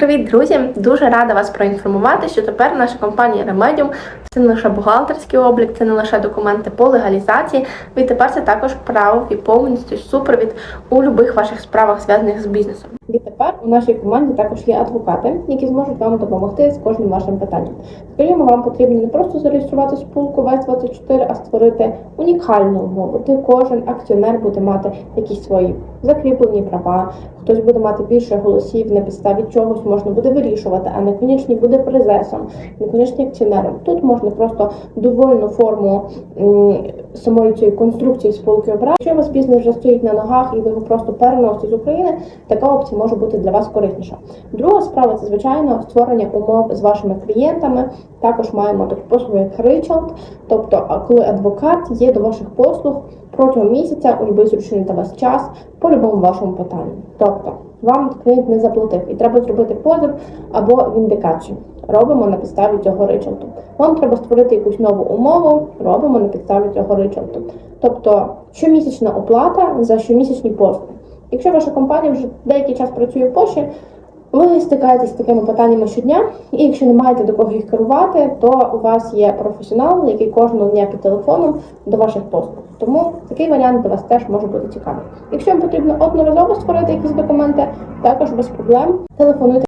Привіт, друзі! Дуже рада вас проінформувати, що тепер наша компанія Remedium це не лише бухгалтерський облік, це не лише документи по легалізації. Відтепер це також право і повністю супровід у будь-яких ваших справах, зв'язаних з бізнесом. У нашій команді також є адвокати, які зможуть вам допомогти з кожним вашим питанням. Скажімо, вам потрібно не просто зареєструвати спілку ВЕС-24, а створити унікальну умову, де кожен акціонер буде мати якісь свої закріплені права, хтось буде мати більше голосів на підставі чогось можна буде вирішувати, а не конічні буде призесом, не конічні акціонером. Тут можна просто довольну форму самої цієї конструкції спілки обрати. Якщо у вас бізнес вже стоїть на ногах і ви його просто переносите з України, така опція може бути для вас корисніша. Друга справа це звичайно створення умов з вашими клієнтами. Також маємо таку послугу як Ричалд, тобто коли адвокат є до ваших послуг протягом місяця у будь-який зручний для вас час по любому вашому питанню. Тобто вам клієнт не заплатив і треба зробити позов або віндикацію. Робимо на підставі цього ричалту. Вам треба створити якусь нову умову, робимо на підставі цього ричалту. Тобто щомісячна оплата за щомісячні послуги. Якщо ваша компанія вже деякий час працює в Польщі, ви стикаєтесь з такими питаннями щодня, і якщо не маєте до кого їх керувати, то у вас є професіонал, який кожного дня під телефоном до ваших послуг. Тому такий варіант для вас теж може бути цікавий. Якщо вам потрібно одноразово створити якісь документи, також без проблем телефонуйте.